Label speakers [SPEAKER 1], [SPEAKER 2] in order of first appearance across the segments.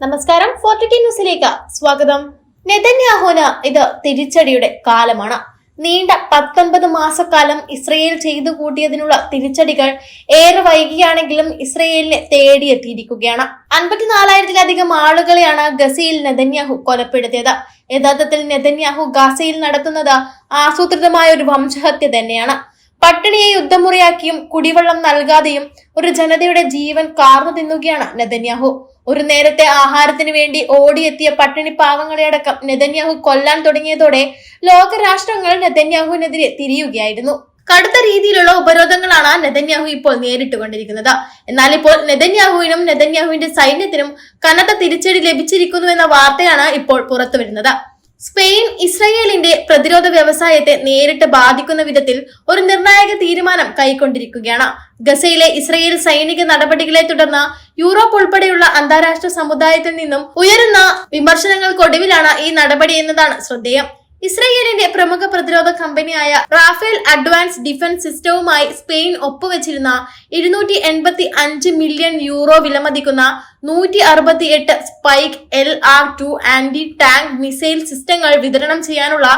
[SPEAKER 1] നമസ്കാരം ഫോർട്ടി ന്യൂസിലേക്ക് സ്വാഗതം. നെതന്യാഹുവിന് ഇത് തിരിച്ചടിയുടെ കാലമാണ്. നീണ്ട പത്തൊൻപത് മാസക്കാലം ഇസ്രയേൽ ചെയ്തു കൂട്ടിയതിനുള്ള തിരിച്ചടികൾ ഏറെ വൈകിയാണെങ്കിലും ഇസ്രയേലിനെ തേടിയെത്തിയിരിക്കുകയാണ്. അൻപത്തിനാലായിരത്തിലധികം ആളുകളെയാണ് ഗസയിൽ നെതന്യാഹു കൊലപ്പെടുത്തിയത്. യഥാർത്ഥത്തിൽ നെതന്യാഹു ഗസയിൽ നടത്തുന്നത് ആസൂത്രിതമായ ഒരു വംശഹത്യ തന്നെയാണ്. പട്ടിണിയെ യുദ്ധമുറിയാക്കിയും കുടിവെള്ളം നൽകാതെയും ഒരു ജനതയുടെ ജീവൻ കാർന്നു തിന്നുകയാണ് നെതന്യാഹു. ഒരു നേരത്തെ ആഹാരത്തിന് വേണ്ടി ഓടിയെത്തിയ പട്ടിണി പാവങ്ങളെ അടക്കം നെതന്യാഹു കൊല്ലാൻ തുടങ്ങിയതോടെ ലോകരാഷ്ട്രങ്ങൾ നെതന്യാഹുവിനെതിരെ തിരിയുകയായിരുന്നു. കടുത്ത രീതിയിലുള്ള ഉപരോധങ്ങളാണ് നെതന്യാഹു ഇപ്പോൾ നേരിട്ടുകൊണ്ടിരിക്കുന്നത്. എന്നാൽ ഇപ്പോൾ നെതന്യാഹുവിനും നെതന്യാഹുവിന്റെ സൈന്യത്തിനും കനത്ത തിരിച്ചടി ലഭിച്ചിരിക്കുന്നു എന്ന വാർത്തയാണ് ഇപ്പോൾ പുറത്തുവരുന്നത്. സ്പെയിൻ ഇസ്രയേലിന്റെ പ്രതിരോധ വ്യവസായത്തെ നേരിട്ട് ബാധിക്കുന്ന വിധത്തിൽ ഒരു നിർണായക തീരുമാനം കൈക്കൊണ്ടിരിക്കുകയാണ്. ഗസയിലെ ഇസ്രയേൽ സൈനിക നടപടികളെ തുടർന്ന് യൂറോപ്പ് ഉൾപ്പെടെയുള്ള അന്താരാഷ്ട്ര സമുദായത്തിൽ നിന്നും ഉയരുന്ന വിമർശനങ്ങൾക്കൊടുവിലാണ് ഈ നടപടി എന്നതാണ് ശ്രദ്ധേയം. ഇസ്രയേലിന്റെ പ്രമുഖ പ്രതിരോധ കമ്പനിയായ റാഫേൽ അഡ്വാൻസ് ഡിഫൻസ് സിസ്റ്റവുമായി സ്പെയിൻ ഒപ്പുവെച്ചിരുന്ന ഇരുന്നൂറ്റി എൺപത്തി അഞ്ച് മില്യൺ യൂറോ വിലമതിക്കുന്ന നൂറ്റി അറുപത്തി എട്ട് Spike L R two anti tank missile സിസ്റ്റങ്ങൾ വിതരണം ചെയ്യാനുള്ള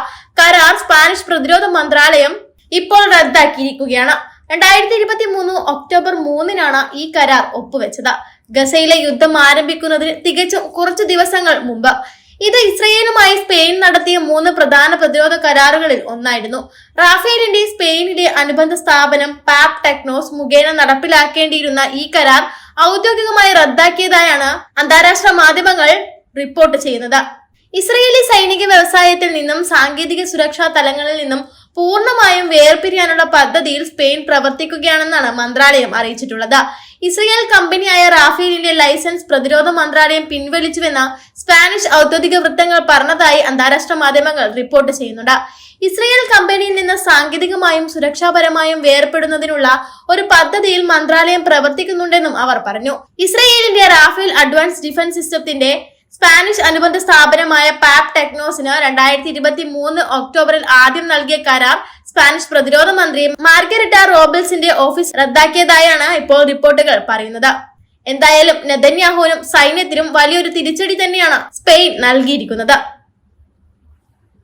[SPEAKER 1] കരാർ സ്പാനിഷ് പ്രതിരോധ മന്ത്രാലയം ഇപ്പോൾ റദ്ദാക്കിയിരിക്കുകയാണ്. രണ്ടായിരത്തി ഇരുപത്തി മൂന്ന് ഒക്ടോബർ മൂന്നിനാണ് ഈ കരാർ ഒപ്പുവെച്ചത്. ഗസയിലെ യുദ്ധം ആരംഭിക്കുന്നതിന് തികച്ചും കുറച്ചു ദിവസങ്ങൾ മുമ്പ് ഇത് ഇസ്രയേലുമായി സ്പെയിൻ നടത്തിയ മൂന്ന് പ്രധാന പ്രതിരോധ കരാറുകളിൽ ഒന്നായിരുന്നു. റാഫേലിന്റെ സ്പെയിനിലെ അനുബന്ധ സ്ഥാപനം പാപ് ടെക്നോസ് മുഖേന നടപ്പിലാക്കേണ്ടിയിരുന്ന ഈ കരാർ ഔദ്യോഗികമായി റദ്ദാക്കിയതായാണ് അന്താരാഷ്ട്ര മാധ്യമങ്ങൾ റിപ്പോർട്ട് ചെയ്യുന്നത്. ഇസ്രയേലി സൈനിക വ്യവസായത്തിൽ നിന്നും സാങ്കേതിക സുരക്ഷാ തലങ്ങളിൽ നിന്നും പൂർണമായും വേർപിരിയാനുള്ള പദ്ധതിയിൽ സ്പെയിൻ പ്രവർത്തിക്കുകയാണെന്നാണ് മന്ത്രാലയം അറിയിച്ചിട്ടുള്ളത്. ഇസ്രയേൽ കമ്പനിയായ റാഫേലിന്റെ ലൈസൻസ് പ്രതിരോധ മന്ത്രാലയം പിൻവലിച്ചുവെന്ന സ്പാനിഷ് ഔദ്യോഗിക വൃത്തങ്ങൾ പറഞ്ഞതായി അന്താരാഷ്ട്ര മാധ്യമങ്ങൾ റിപ്പോർട്ട് ചെയ്യുന്നുണ്ട്. ഇസ്രയേൽ കമ്പനിയിൽ നിന്ന് സാങ്കേതികമായും സുരക്ഷാപരമായും വേർപെടുന്നതിനുള്ള ഒരു പദ്ധതിയിൽ മന്ത്രാലയം പ്രവർത്തിക്കുന്നുണ്ടെന്നും അവർ പറഞ്ഞു. ഇസ്രയേലിന്റെ റാഫേൽ അഡ്വാൻസ് ഡിഫൻസ് സിസ്റ്റത്തിന്റെ സ്പാനിഷ് അനുബന്ധ സ്ഥാപനമായ പാപ് ടെക്നോസിന് രണ്ടായിരത്തി ഇരുപത്തി മൂന്ന് ഒക്ടോബറിൽ ആദ്യം നൽകിയ കരാർ സ്പാനിഷ് പ്രതിരോധ മന്ത്രി മാർഗരറ്റ റോബിൾസിന്റെ ഓഫീസ് റദ്ദാക്കിയതായാണ് ഇപ്പോൾ റിപ്പോർട്ടുകൾ പറയുന്നത്. എന്തായാലും നെതന്യാഹുവിനും സൈന്യത്തിനും വലിയൊരു തിരിച്ചടി തന്നെയാണ് സ്പെയിൻ നൽകിയിരിക്കുന്നത്.